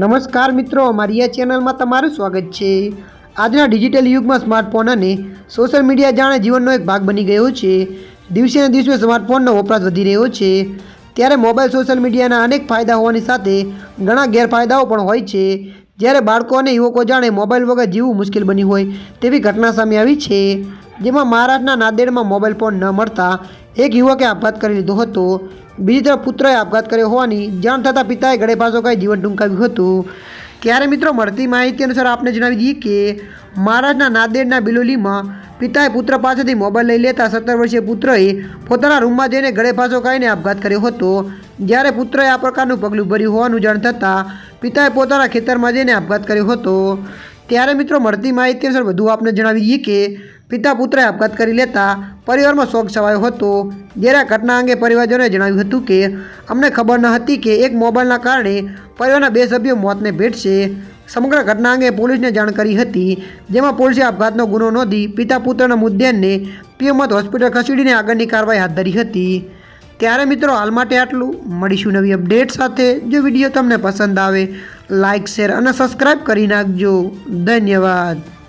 નમસ્કાર મિત્રો મારી આ ચેનલમાં તમારું સ્વાગત છે. આજના ડિજિટલ યુગમાં સ્માર્ટફોન અને સોશિયલ મીડિયા જાણે જીવનનો એક ભાગ બની ગયો છે. દિવસે ને દિવસે સ્માર્ટફોનનો વપરાશ વધી રહ્યો છે. ત્યારે મોબાઈલ, સોશિયલ મીડિયાના અનેક ફાયદા હોવાની સાથે ઘણા ગેરફાયદાઓ પણ હોય છે. જ્યારે બાળકો અને યુવકો જાણે મોબાઈલ વગર જીવવું મુશ્કેલ બની હોય તેવી ઘટના સામે આવી છે. જેમાં મહારાષ્ટ્રના નાંદેડમાં મોબાઈલ ફોન ન મળતા એક યુવકે આપઘાત કરી લીધો હતો. બીજી તરફ પુત્રએ આપઘાત કર્યો હોવાની જાણ થતાં પિતાએ ગળે પાસો કાંઈ જીવન ટૂંકાવ્યું હતું. ત્યારે મિત્રો, મળતી માહિતી અનુસાર આપને જણાવી દઈએ કે મહારાષ્ટ્રના નાદેડના બિલોલીમાં પિતાએ પુત્ર પાસેથી મોબાઈલ લઈ લેતા સત્તર વર્ષીય પુત્રએ પોતાના રૂમમાં જઈને ગળે ફાંસો ખાઈને આપઘાત કર્યો હતો. જ્યારે પુત્રએ આ પ્રકારનું પગલું ભર્યું હોવાનું જાણ થતાં પિતાએ પોતાના ખેતરમાં જઈને આપઘાત કર્યો હતો. ત્યારે મિત્રો, મળતી માહિતી અનુસાર વધુ આપને જણાવી દઈએ કે પિતા પુત્રએ આપઘાત કરી લેતા પરિવારમાં શોક છવાયો હતો. જ્યારે ઘટના અંગે પરિવારજનોએ જણાવ્યું હતું કે, અમને ખબર ન હતી કે એક મોબાઈલના કારણે પરિવારના બે સભ્યો મોતને ભેટશે. સમગ્ર ઘટના અંગે પોલીસને જાણ કરી હતી, જેમાં પોલીસે આપઘાતનો ગુનો નોંધી પિતા પુત્રના મુદ્દેને પીએમત હોસ્પિટલ ખસેડીને આગળની કાર્યવાહી હાથ ધરી હતી. ત્યારે મિત્રો, હાલ માટે આટલું. મળીશું નવી અપડેટ સાથે. જો વીડિયો તમને પસંદ આવે લાઇક શેર અને સબસ્ક્રાઈબ કરી નાખજો. ધન્યવાદ.